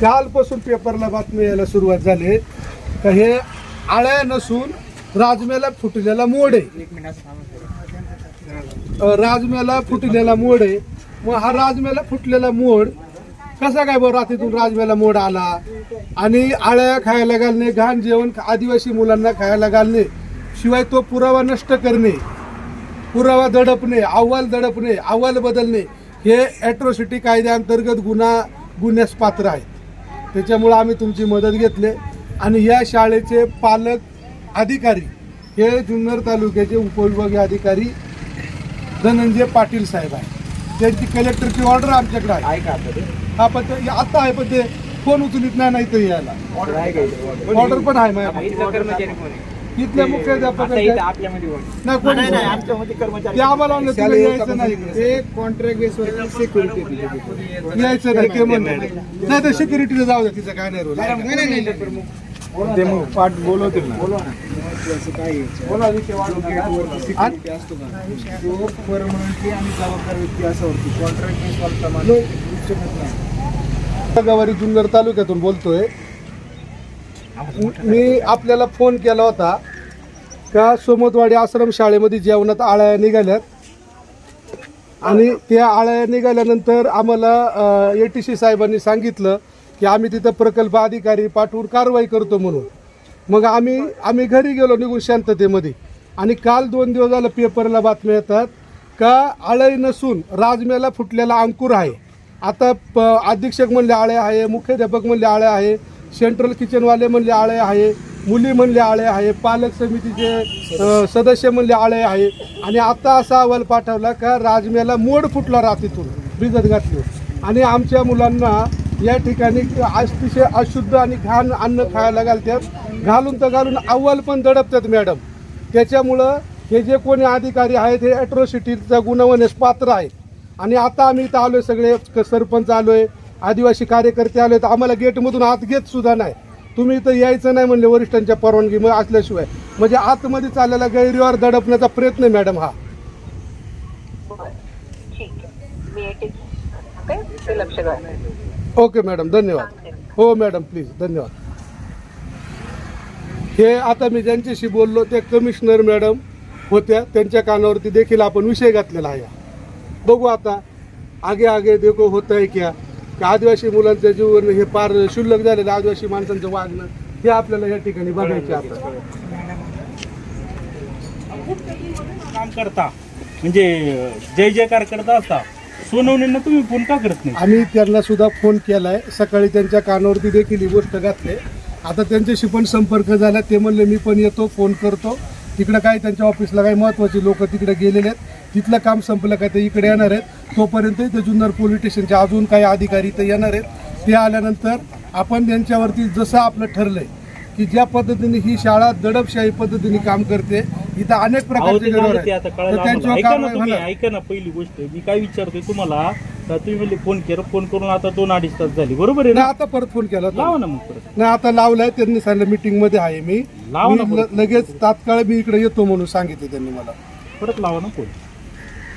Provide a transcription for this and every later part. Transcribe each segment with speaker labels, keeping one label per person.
Speaker 1: कालपासून पेपरला बातमी यायला सुरुवात झाली का हे आळ्या नसून राजम्याला फुटलेला मोड आहे. राजम्याला फुटलेला मोड आहे. मग हा राजम्याला फुटलेला मोड कसा काय बरं रात्रीतून राजम्याला मोड आला? आणि आळ्या खायला घालणे घाण जेवण आदिवासी मुलांना खायला घालणे शिवाय तो पुरावा नष्ट करणे पुरावा दडपणे अहवाल दडपणे अहवाल बदलणे हे ॲट्रॉसिटी कायद्याअंतर्गत गुन्हा गुन्ह्यास पात्र आहे त्याच्यामुळं आम्ही तुमची मदत घेतली. आणि या शाळेचे पालक अधिकारी हे जुन्नर तालुक्याचे उपविभागीय अधिकारी धनंजय पाटील साहेब आहे त्यांची कलेक्टरची ऑर्डर आमच्याकडे आहे.
Speaker 2: का?
Speaker 1: हा पण ते आता आहे पण ते फोन उचलित नाही नाही तर यायला
Speaker 2: ऑर्डर
Speaker 1: पण आहे माझ्याकडे. इथल्या मुख्याध्यापकाच्या
Speaker 2: आपल्यामध्ये कोण?
Speaker 1: नाही कोणी
Speaker 2: नाही, नाही,
Speaker 1: नाही.
Speaker 2: आमच्यामध्ये कर्मचारी
Speaker 1: ते आम्हाला म्हणलं तुला यायचं नाही.
Speaker 3: ते कॉन्ट्रॅक्ट बेसवर सिक्युरिटी
Speaker 1: यायचं नाही ते म्हणलं नाही तर सिक्युरिटीला जाऊ द्या तिचं काय नाही रोल.
Speaker 3: ते मग पाठ बोलवतील ना.
Speaker 2: बोलवा ना.
Speaker 3: बोला विषय वाढवून सिक्युरिटी असतो का? तो परमनंटली आणि जबाबदार व्यक्ती असावरती कॉन्ट्रॅक्ट बेसवर प्रमाणे होऊ शकत नाही.
Speaker 1: गवारी जुन्नर तालुक्यातून बोलतोय. मी आपल्याला फोन केला होता का सोमतवाडी आश्रम शाळेमध्ये जेवणात आळ्या निघाल्यात. आणि त्या आळ्या निघाल्यानंतर आम्हाला ए टी सी साहेबांनी सांगितलं की आम्ही तिथं प्रकल्प अधिकारी पाठवून कारवाई करतो म्हणून. मग आम्ही आम्ही घरी गेलो निघून शांततेमध्ये. आणि काल दोन दिवस झालं पेपरला बातम्या येतात का आळई नसून राजम्याला फुटलेला अंकुर आहे. आता प अधीक्षक म्हणले आळे आहे मुख्याध्यापक म्हणले आळे आहे. सेंट्रल किचनवाले म्हणले आळे आहे मुली म्हणले आळे आहे पालक समितीचे सदस्य म्हणले आळे आहे. आणि आता असा अहवाल पाठवला का राजम्याला मोड फुटला रात्रीतून भिजत घातली. आणि आमच्या मुलांना या ठिकाणी अतिशय अशुद्ध आणि घाण अन्न खायला घालतात. घालून तर घालून अव्वल पण दडपतात मॅडम. त्याच्यामुळं हे जे कोणी अधिकारी आहेत हे ॲट्रॉसिटीचा गुन्हा होण्यास पात्र आहे आणि आता आम्ही इथं आलोय सगळे क- सरपंच आहे आदिवासी कार्यकर्ते आले तर आम्हाला गेटमधून आत घेत सुद्धा नाही. तुम्ही इथं यायचं नाही म्हणले वरिष्ठांच्या परवानगी मग असल्याशिवाय. म्हणजे आतमध्ये चाललेला गैरव्यवहार दडपण्याचा प्रयत्न आहे मॅडम हा.
Speaker 4: ओके
Speaker 1: ओके मॅडम धन्यवाद. हो मॅडम प्लीज धन्यवाद. हे आता मी ज्यांच्याशी बोललो ते कमिशनर मॅडम होत्या. त्यांच्या कानावरती देखील आपण विषय घातलेला आहे. बघू आता आगे आगे देखो होत आहे क्या? की आदिवासी मुलांचं जीवन हे फार शुल्लक झालेलं आदिवासी माणसांचं वागणं हे आपल्याला या ठिकाणी बघायचे आता.
Speaker 5: काम करता. म्हणजे जय जयकार करता असता. सोनवणींना तुम्ही फोन का करत नाही?
Speaker 1: आम्ही त्यांना सुद्धा फोन केलाय. सकाळी त्यांच्या कानावरती देखील ही गोष्ट घातली. आता त्यांच्याशी पण संपर्क झाला. ते म्हणले मी पण येतो फोन करतो. तिकडं काय त्यांच्या ऑफिसला काही महत्वाची लोक तिकडे गेलेले आहेत. तिथलं काम संपलं काय ते इकडे येणार आहेत. तोपर्यंत इथे जुन्नर पोलीस स्टेशनचे अजून काही अधिकारी इथे येणार आहेत. ते आल्यानंतर आपण त्यांच्यावरती जसं आपलं ठरलंय की ज्या पद्धतीने ही शाळा दडपशाही पद्धतीने काम करते इथं अनेक प्रकारचे
Speaker 5: ते ते. ऐका ना पहिली गोष्ट. मी काय विचारतोय तुम्हाला का तुम्ही म्हणले फोन केला फोन करून आता दोन अडीच तास झाली. बरोबर आहे ना?
Speaker 1: आता परत फोन केला.
Speaker 5: लावा ना मग परत.
Speaker 1: नाही आता लावलाय त्यांनी सांगितलं मीटिंगमध्ये आहे मी.
Speaker 5: लावा
Speaker 1: लगेच तात्काळ मी इकडे येतो म्हणून सांगितले त्यांनी मला.
Speaker 5: परत लावा ना फोन.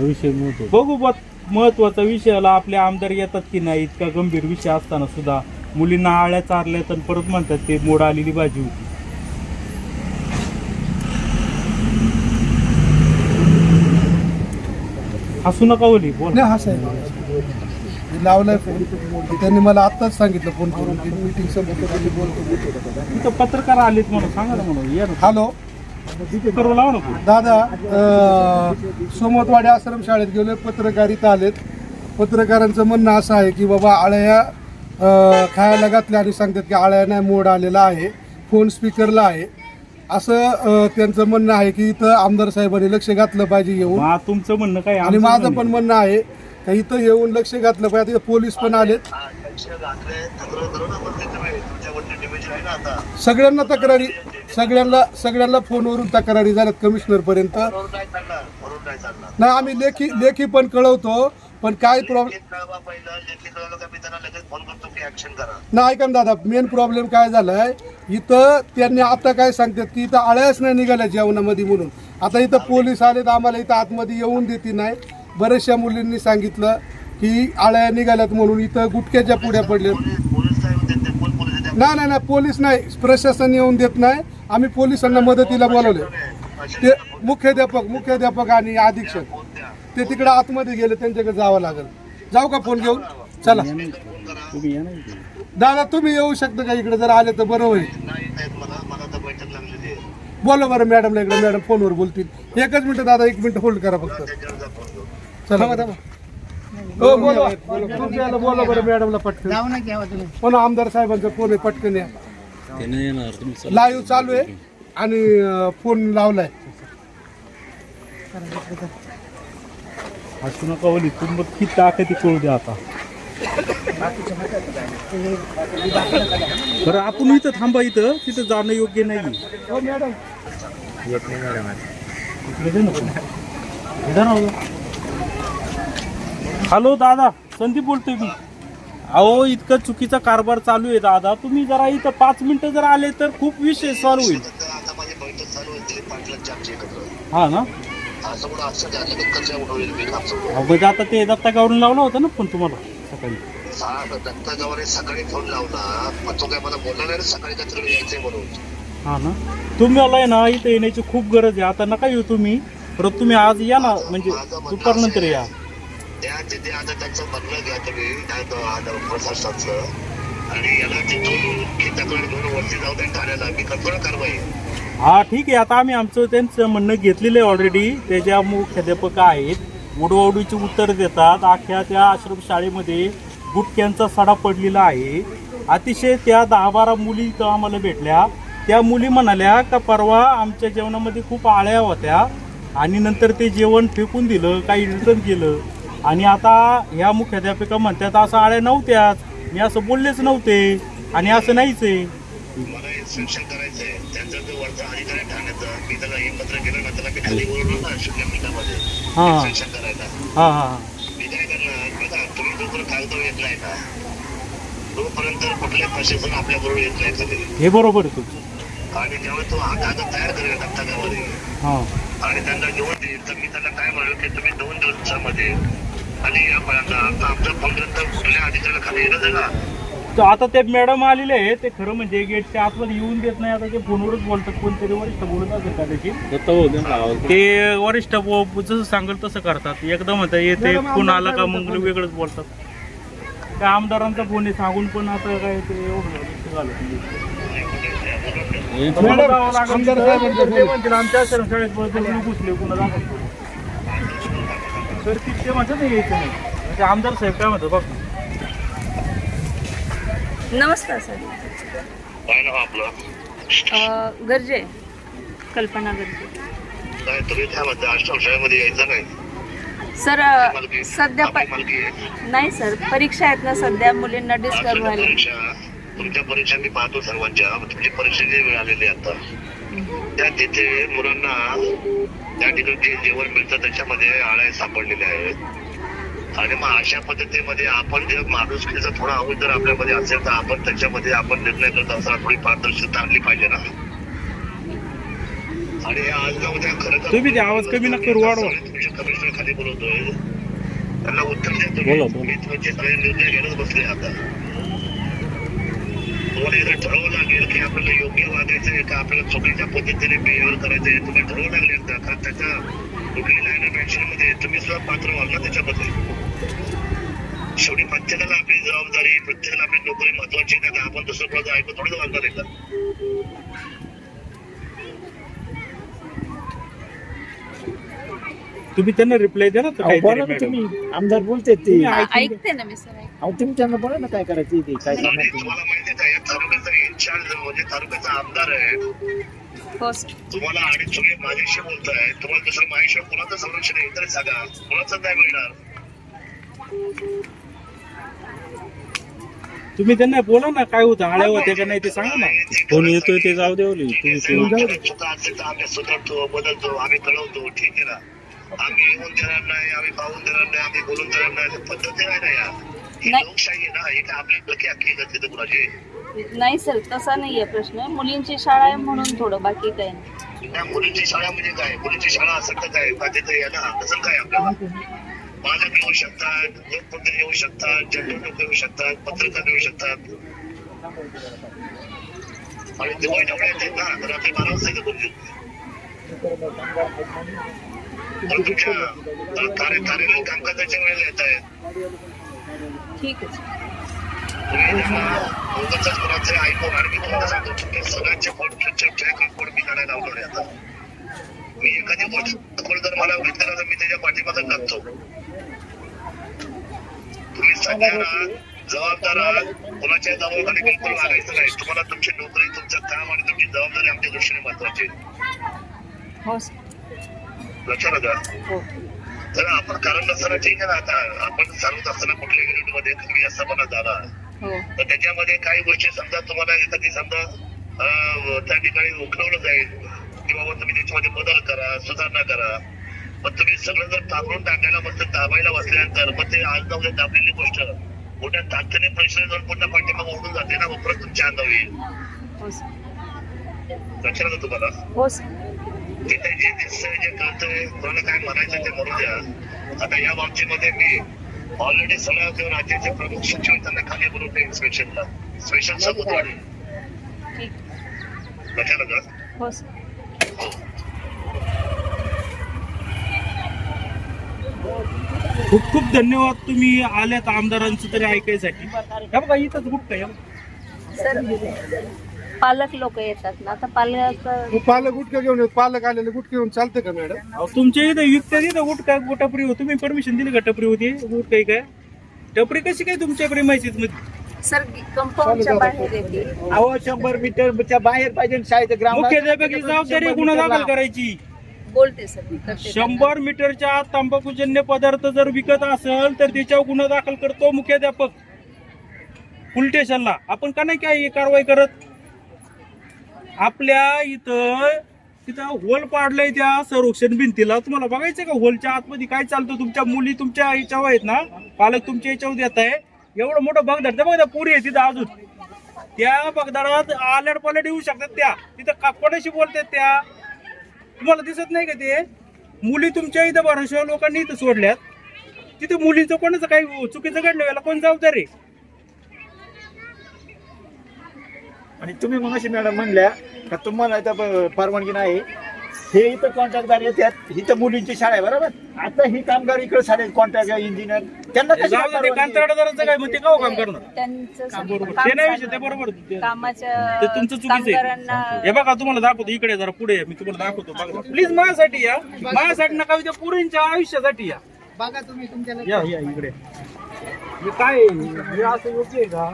Speaker 5: विषय बघू बा महत्त्वाचा विषयाला आपले आमदार येतात की नाही इतका गंभीर विषय असताना सुद्धा मुलींना आळ्या चारल्या तर परत म्हणतात ते मोड आलेली भाजी होती. हसू नका ओली बोल.
Speaker 1: नाही हा साहेब मी लावलाय फोन. त्यांनी मला आत्ताच सांगितलं फोन करून की मीटिंग बोलतो
Speaker 5: तिथं पत्रकार आलेत म्हणून सांगा ना म्हणून या ना.
Speaker 1: हॅलो. दादा सोमतवाडी आश्रम शाळेत गेलोय पत्रकारिता आलेत. पत्रकारांचं म्हणणं असं आहे की बाबा आळ्या खायला घातल्या आणि सांगतात की आळ्या नाही मोड आलेला आहे फोन स्पीकरला आहे. असं त्यांचं म्हणणं आहे की इथं आमदार साहेबांनी लक्ष घातलं पाहिजे येऊन.
Speaker 5: तुमचं म्हणणं काय?
Speaker 1: आणि माझं पण म्हणणं आहे का इथं येऊन लक्ष घातलं पाहिजे पोलीस पण आलेत. सगळ्यांना तक्रारी सगळ्यांना सगळ्यांना फोनवरून तक्रारी झाल्यात कमिशनर पर्यंत. नाही आम्ही लेखी लेखी पण कळवतो पण काय प्रॉब्लेम नाही ऐका ना दादा मेन प्रॉब्लेम काय झालाय इथं त्यांनी आता काय सांगतात की इथं आळ्याच नाही निघाल्या जेवणामध्ये म्हणून. आता इथं पोलीस आलेत आम्हाला इथं आतमध्ये येऊन देते नाही. बऱ्याचशा मुलींनी सांगितलं की आळ्या निघाल्यात म्हणून इथं गुटख्याच्या पुढ्या पडल्या नाही नाही नाही पोलीस नाही. प्रशासन येऊन देत नाही. आम्ही पोलिसांना मदतीला बोलवले. ते मुख्याध्यापक मुख्याध्यापक आणि अधीक्षक ते तिकडे आतमध्ये गेले त्यांच्याकडे जावं लागेल. जाऊ का फोन घेऊन? चला. दादा तुम्ही येऊ शकता का इकडे? जर आले तर बरं होईल. बोला बरं मॅडमला इकडे. मॅडम फोनवर बोलतील. एकच मिनिट दादा एक मिनिट होल्ड करा फक्त. चला. हो बोला तुमच्या बोला बरं मॅडमला पटकन. हो ना आमदार साहेबांचा फोन आहे पटकन या. लाईव्ह चालू आहे आणि अं, फोन लावलाय.
Speaker 5: असू नका ओली तुम्ही मग किती ताकद कळू द्या आता. बरं आपण इथं थांबा इथं तिथं जाणं योग्य नाही
Speaker 1: हो मॅडम.
Speaker 5: इकडे दे ना फोन. इथं ना हो. हॅलो दादा संदीप बोलतोय मी. अहो इतकं चुकीचा कारभार चालू आहे दादा. तुम्ही जरा इथं पाच मिनिटं जर आले तर खूप विषय सॉल्व्ह होईल.
Speaker 6: आता माझी बैठक चालू होती पाच लाख आमची एकत्र
Speaker 5: हा ना?
Speaker 6: असं म्हणून असं झालं की कसं उठवलेलं मी आमचं
Speaker 5: अहो, म्हणजे आता ते दत्ता दत्तागावरून लावला होता ना फोन तुम्हाला सकाळी.
Speaker 6: हा दत्ता गावाने सकाळी फोन लावला पण तो काय मला बोलला नाही रे सकाळी कचरा यायचंय म्हणून
Speaker 5: हा ना? तुम्ही आलाय ना इथं येण्याची खूप गरज आहे. आता नका येऊ तुम्ही. परत तुम्ही आज या ना म्हणजे दुपारनंतर या.
Speaker 6: त्या तिथे आता त्यांचं म्हणणं घ्या तुम्ही प्रशासनाचं आणि याला तिथून तक्रार घेऊन वरती जाऊ द्या ठाण्याला मी कठोर कारवाई.
Speaker 5: हा ठीक आहे. आता आम्ही आमचं त्यांचं म्हणणं घेतलेलं आहे ऑलरेडी त्याच्या मुख्याध्यापक आहेत उडवाउडीची उत्तर देतात. अख्ख्या त्या आश्रम शाळेमध्ये गुटक्यांचा सडा पडलेला आहे. अतिशय त्या दहा बारा मुली इथं आम्हाला भेटल्या. त्या मुली म्हणाल्या का परवा आमच्या जेवणामध्ये खूप आळ्या होत्या आणि नंतर ते जेवण फेकून दिलं काही रिटर्न केलं. आणि आता ह्या मुख्याध्यापिका म्हणतात असं आळ्या नव्हत्याच मी असं बोललेच नव्हते आणि असं नाहीच. आहे
Speaker 6: मला इन्स्ट्रक्शन करायचंय त्यांचा जो वरचा अधिकारी ठाण्याचा मी त्याला हे पत्र केलं ना त्याला मी खाली बोलवलं ना शून्य मिनिटामध्ये
Speaker 5: हा. हा
Speaker 6: इन्स्ट्रक्शन करायला
Speaker 5: हा हा
Speaker 6: मी काय करणार? बघा तुम्ही जोपर्यंत कागदावर येत नाही ना तोपर्यंत प्रशासन आपल्या बरोबर येत नाही कधी
Speaker 5: हे बरोबर आहे तुमचं.
Speaker 6: आणि जेव्हा तो हा कागद तयार करेल
Speaker 5: हा.
Speaker 6: आणि त्यांना घेऊन देईल तर मी त्यांना काय म्हणेल की तुम्ही दोन दिवसामध्ये आणि या आता कुठल्या अधिकाऱ्याला खाली येणं आहे ना
Speaker 5: तर आता ते मॅडम आलेले आहे ते खरं म्हणजे गेटच्या आतमध्ये येऊन देत नाही. आता ते फोनवरच बोलतात. कोणतरी वरिष्ठ बोलत असेल कदाचित ते वरिष्ठ बो- जसं सांगेल तसं करतात. एकदा म्हणतात येते फोन आला का मग वेगळंच बोलतात. त्या आमदारांचा फोन आहे. सांगून पण आता काय ते एवढं ते म्हणतील आमच्या आश्रमशाळेत बद्दल घुसले कुणा दाखल तर ती ते म्हणतात ना यायचं नाही. म्हणजे आमदार साहेब काय म्हणतात बघ.
Speaker 7: नमस्कार सर.
Speaker 6: काय नाव आपलं?
Speaker 7: अ, गर्जे. कल्पना गर्जे.
Speaker 6: काय तुम्ही काय म्हणता आश्रम शाळेमध्ये यायचं नाही?
Speaker 7: सर अ, सध्या
Speaker 6: आपली
Speaker 7: प-
Speaker 6: मालकी आहे.
Speaker 7: नाही सर परीक्षा आहेत ना सध्या मुलींना डिस्टर्ब
Speaker 6: आजच्या
Speaker 7: व्हायला.
Speaker 6: परीक्षा तुमच्या परीक्षा मी पाहतो सर्वांच्या. तुमची परीक्षेची वेळ आलेली आहे आता. त्या तिथे मुलांना त्या ठिकाणी जे जेवण मिळतं त्याच्यामध्ये आळ्या सापडलेल्या आहेत. आणि मग अशा पद्धतीमध्ये आपण जर माणुसकीचा थोडा आवाज जर आपल्यामध्ये असेल तर आपण त्याच्यामध्ये आपण निर्णय करत असताना थोडी पारदर्शकता आणली पाहिजे ना. आणि हे आज ना उद्या खरं
Speaker 5: तुम्ही आवाज कमी नका करू, वाढवा.
Speaker 6: तुमच्या कमिशनर खाली बोलवतोय त्यांना उत्तर द्या तुम्ही. सगळे निर्णय घेणंच बसले आता. तुम्हाला एकदा ठरवावं लागेल की आपल्याला योग्य वागायचं आहे का? आपल्याला चुकीच्या पद्धतीने बिहेव्हिअर करायचं आहे. तुम्ही ठरवू लागेल एकदा कारण त्याच्या कुठली लाईन ऑफ ऍक्शनमध्ये तुम्ही सुद्धा पात्र व्हाल ना त्याच्याबद्दल. शेवटी प्रत्येकाला आपली जबाबदारी प्रत्येकाला आपली नोकरी महत्वाची नाही का आपण दुसरं कोणाचं ऐकून थोडं वागणार आहे का?
Speaker 5: तुम्ही त्यांना रिप्लाय द्या ना तर
Speaker 2: अहो, बोला
Speaker 5: काहीतरी
Speaker 2: ना
Speaker 5: मॅडम.
Speaker 2: तुम्ही. आमदार बोलते ते.
Speaker 5: तुम्ही
Speaker 7: अ,
Speaker 5: ऐकून घ्या.
Speaker 7: ऐकते ना मी सर ऐक-
Speaker 2: अहो तुम्ही त्यांना बोला ना काय करायचं ते काय तुम्ही.
Speaker 6: तुम्हाला माहिती आहे का या तालुक्याचा इन्चार्ज म्हणजे तालुक्याचा आमदार आहे.
Speaker 7: हो सर
Speaker 6: तुम्हाला आणि तुम्ही माझ्याशी बोलताय तुम्हाला दुसरं माझ्याशिवाय कोणाचं संरक्षण आहे तरी सांगा. कोणाचं नाही मिळणार
Speaker 5: तुम्ही त्यांना बोला ना काय होतं आळ्या होत्या का नाही ते सांगा ना. फोन येतोय ते जाऊ देवली तुम्ही
Speaker 6: चुका असेल तर आम्ही सुधारतो बदलतो आम्ही कळवतो ठीक आहे ना? आम्ही येऊन देणार नाही आम्ही पाहून देणार नाही आम्ही बोलून देणार नाही पद्धती नाही ना या. ही
Speaker 7: नाही.
Speaker 6: लोकशाही आहे ना काय आपली लकी अख्खी गती तर कुणाची?
Speaker 7: नाही सर तसा नाहीये प्रश्न. मुलींची शाळा आहे म्हणून थोडं बाकी काही नाही.
Speaker 6: त्या मुलींची शाळा म्हणजे काय? मुलींची शाळा असेल तर काय का तिथे या ना. असं काय आपल्याला? मालक येऊ शकतात लोकमंत्री येऊ शकतात जनरल लोक येऊ शकतात पत्रकार येऊ शकतात. आणि दिवाळी ना रात्री बारा वाजता इथे बोलले पण तुमच्या कार्यालयीन कामकाजाच्या वेळेला येत आहे
Speaker 7: ठीक आहे.
Speaker 6: तुम्ही त्यांना उगाचच कोणाचे ऐकून आणि मी तुम्हाला सांगतो तुमच्या सगळ्यांचे फोन ट्रॅक रेकॉर्ड मी काढायला लावलेले आता. मी एखादी गोष्ट कोणी जर मला केला तर मी त्याच्या पाठीमागे लागतो. तुम्ही सगळ्यांना जबाबदार आहात कोणाच्या दबावाखाली बिलकुल वागायचं नाही. तुम्हाला तुमची नोकरी तुमचं काम आणि तुमची जबाबदारी आमच्या दृष्टीने महत्वाची लक्षात?
Speaker 7: हो.
Speaker 6: तर आपण कारण नसताना ठीक आहे ना आता. आपण चालवत असताना कुठल्या युनिटमध्ये जास्तपणा झाला.
Speaker 7: हो.
Speaker 6: तर त्याच्यामध्ये काही गोष्टी समजा तुम्हाला एखादी समजा त्या ठिकाणी उठवलं जाईल. की बाबा तुम्ही त्याच्यामध्ये बदल करा सुधारणा करा. पण तुम्ही सगळं जर टाकून टाकायला मग ते दाबायला बसल्यानंतर मग ते आज जाऊ दाबलेली गोष्ट. मोठ्या ताकदीने पैसे जाऊन पुन्हा पाठीमागे ओढून जाते ना मग परत तुमच्या अंगावर येईल
Speaker 7: हो
Speaker 6: लक्षात तुम्हाला? तिथे जे दिसतंय जे कळतंय कोणाला काय म्हणायचं ते म्हणू द्या आता या बाबतीमध्ये मी ऑलरेडी सगळ्या जो राज्याचे प्रमुख सचिव आहेत, त्यांना खाली बोलवते इन्स्पेक्शनला स्पेशल समुद्रवाडी
Speaker 7: ठीक
Speaker 6: लक्षात का?
Speaker 7: हो
Speaker 5: खूप खूप धन्यवाद तुम्ही आल्यात आमदारांचं तरी ऐकायसाठी. बघा इथंच गुप्त आहे.
Speaker 7: सर पालक लोक येतात ना आता पालक
Speaker 1: मग पालक गुटखा घेऊन येत पालक आलेले गुटखे घेऊन चालते का मॅडम?
Speaker 5: अहो, तुमच्या इथं विकत्या इथं गुटखा टपरी होती तुम्ही परमिशन दिली का टपरी होती? गुटखाई काय? टपरी कशी काय तुमच्या प्रेमायची मध्ये
Speaker 7: सर कंपाऊंडच्या बाहेर येते.
Speaker 2: अहो शंभर मीटरच्या बाहेर पाहिजे शाळेचं ग्राउंड
Speaker 5: मुख्याध्यापकी जबाबदारी गुन्हा दाखल करायची?
Speaker 7: बोलते सर मी करते
Speaker 5: शंभर मीटरच्या आत तंबाखूजन्य पदार्थ जर विकत असेल तर त्याच्यावर गुन्हा दाखल करतो मुख्याध्यापक. पोलीस स्टेशनला आपण का नाही काय कारवाई करत? आपल्या इथं तिथं होल पाडलंय त्या संरक्षण भिंतीला. तुम्हाला बघायचं का होलच्या आतमध्ये काय चालतं? तुमच्या मुली तुमच्या याच्यावर आहेत ना? पालक तुमच्या याच्यावर देत आहे एवढं मोठं बगदाड त्या बघा पुरी आहे तिथं अजून. त्या बगदाडात आलड पलट येऊ शकतात त्या. तिथं का- कोणाशी बोलतात त्या? तुम्हाला दिसत नाही का ते? मुली तुमच्या इथं भरोशा लोकांनी इथं सोडल्यात. तिथं मुलीचं कोणाचं काही चुकीचं घडलं याला कोण जबाबदार आहे
Speaker 2: आणि तुम्ही मग मॅडम म्हणल्या का तुम्हाला इथं परवानगी नाही. हे इथं कॉन्ट्रॅक्टदार येतात इथं मुलींची शाळा आहे बरोबर? आता ही कामगार इकडे झाले कॉन्ट्रॅक्ट इंजिनियर त्यांना
Speaker 5: जाऊ दे, ते? कंत्राटदाराचं काय मग ते का काम करणार
Speaker 7: त्यांचं
Speaker 5: बरोबर.
Speaker 7: काम
Speaker 5: ते नाही विषय ते. बरोबर. ते-
Speaker 7: कामाच्या
Speaker 5: ते तुमचं चुकीचं आहे.
Speaker 7: कामगारांना
Speaker 5: हे बघा तुम्हाला दाखवतो. इकडे जरा पुढे या. मी तुम्हाला दाखवतो. बघा. प्लीज माझ्यासाठी या. माझ्यासाठी नका त्या पुरींच्या आयुष्यासाठी या.
Speaker 3: बघा तुम्ही तुमच्या
Speaker 5: या या इकडे. हे काय आहे? हे असं योग्य आहे का?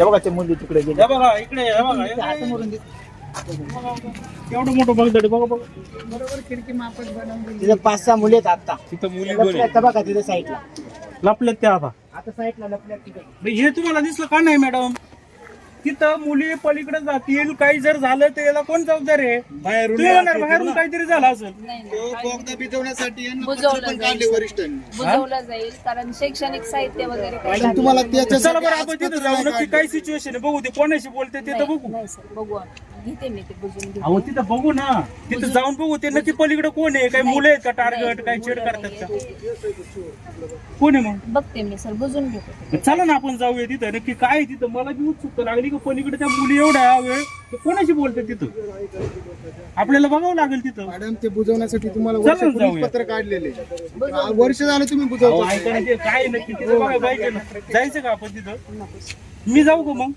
Speaker 2: ते बघा ते मुली तिकडे गेले.
Speaker 5: हे बघा इकडे हे बघा हे- एवढं मोठं बघ बघा बघा.
Speaker 3: बरोबर खिडकी मापत बनवून
Speaker 2: तिथं पाच सहा मुली आहेत आता
Speaker 5: तिथं मुली
Speaker 2: लपल्यात बघा तिथे साईडला.
Speaker 5: लपल्यात त्या आता.
Speaker 2: आता साईडला लपल्यात
Speaker 5: हे तुम्हाला दिसलं का नाही मॅडम? तिथं मुली पलीकडे जातील काही जर झालं तर याला कोण जबाबदार आहे
Speaker 3: बाहेरून
Speaker 5: तुम्ही म्हणणार बाहेरून काहीतरी झालं असेल
Speaker 7: नाही, नाही.
Speaker 3: बोगदा भिजवण्यासाठी यांना
Speaker 7: बुजवलं
Speaker 3: पण
Speaker 7: जाईल.
Speaker 3: काढले वरिष्ठांनी
Speaker 7: बुजवलं जाईल कारण शैक्षणिक साहित्य वगैरे काही
Speaker 3: आणि
Speaker 7: लागलं
Speaker 3: तुम्हाला
Speaker 7: नाही.
Speaker 3: त्याच्यासाठी
Speaker 5: चला बरं आपण
Speaker 3: आज
Speaker 5: तिथं
Speaker 3: पत्र
Speaker 5: जाऊ
Speaker 3: नाही
Speaker 5: नक्की
Speaker 3: काढलं.
Speaker 5: काय सिच्युएशन आहे बघू ते कोणाशी बोलते ते तर बघू
Speaker 7: नाही सर बघू. घेते मी ते घेते
Speaker 5: अहो तिथं बघू ना. तिथं जाऊन बघू ते नक्की पलीकडे कोण आहे? काही मुलं आहेत का टार्गेट काही छेड करतात का? कोण आहे मग?
Speaker 7: बघते मी सर बुजून घेते. ते.
Speaker 5: चला ना आपण जाऊया तिथं. नक्की काय आहे तिथं? मला बी उत्सुकता लागली की पलीकडे त्या मुली एवढ्या वेळ ते कोणाशी बोलते तिथं? आपल्याला बघावं लागेल तिथं.
Speaker 3: मॅडम ते बुजवण्यासाठी तुम्हाला
Speaker 5: चला.
Speaker 3: पत्र काढलेले. वर्ष झालं तुम्ही
Speaker 5: अहो,
Speaker 3: बुजवतो
Speaker 5: ऐका ना, ते काय आहे नक्की? तिथं बघायला पाहिजे ना. जायचं का आपण तिथं? मी जाऊ का मग?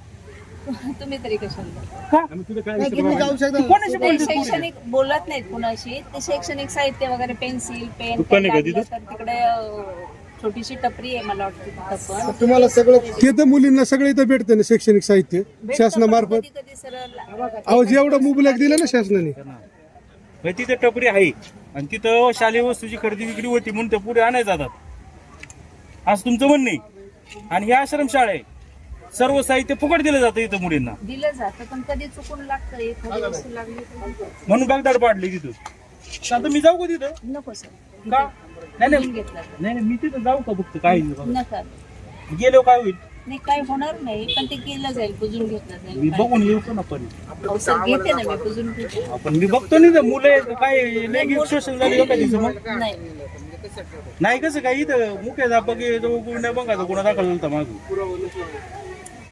Speaker 7: तुम्ही तरी कशाला
Speaker 5: का?
Speaker 3: नाही, तुम्ही जाऊ शकता?
Speaker 5: तू कोणाशी
Speaker 7: ते
Speaker 5: बोलते?
Speaker 7: शैक्षणिक बोलत नाहीत कुणाशी. ते शैक्षणिक साहित्य वगैरे पेन्सिल पेन
Speaker 5: दुकान आहे का
Speaker 7: लागलं
Speaker 5: तिथं?
Speaker 7: तर तिकडे अं, छोटीशी टपरी आहे मला वाटतं तिथं पण.
Speaker 3: तुम्हाला सगळं
Speaker 1: ते तर मुलींना सगळं इथं भेटतं ना शैक्षणिक साहित्य. शासनामार्फत.
Speaker 7: कधी कधी सरळ
Speaker 1: अहो जेवढं मुबलक दिलं ना शासनाने.
Speaker 5: म्हणजे तिथं टपरी आहे. आणि तिथं शालेय वस्तूची खरेदी विक्री होती म्हणून त्या पुढे आणाय जातात. असं तुमचं म्हणणं आहे. आणि ही आश्रमशाळा आहे. सर्व साहित्य फुकट दिलं जातं इथं मुलींना.
Speaker 7: दिलं जातं पण कधी चुकून लागतं एखादी वस्तू लागली तर
Speaker 5: म्हणून बागदाड पाडली तिथं. आता मी जाऊ का तिथं?
Speaker 7: नको सर.
Speaker 5: का? नाही नाही.
Speaker 7: घेतलं.
Speaker 5: नाही नाही, मी तिथं जाऊ का फक्त? काय
Speaker 7: नका.
Speaker 5: गेलो काय होईल?
Speaker 7: नाही काय होणार नाही पण ते केलं जाईल पुजून घेतलं
Speaker 5: मी
Speaker 7: जाईल
Speaker 5: बघून येऊ का ना पण?
Speaker 7: अहो, सर घेते ना मी घेते.
Speaker 5: आपण मी बघतो नाही तर मुलं आहेत, काय लैंगिक शोषण झाले का तिचं मग.
Speaker 7: नाही.
Speaker 5: नाही कसं काय इथं आहे, तो गुन्हा बघा गुन्हा दाखल झाला मागून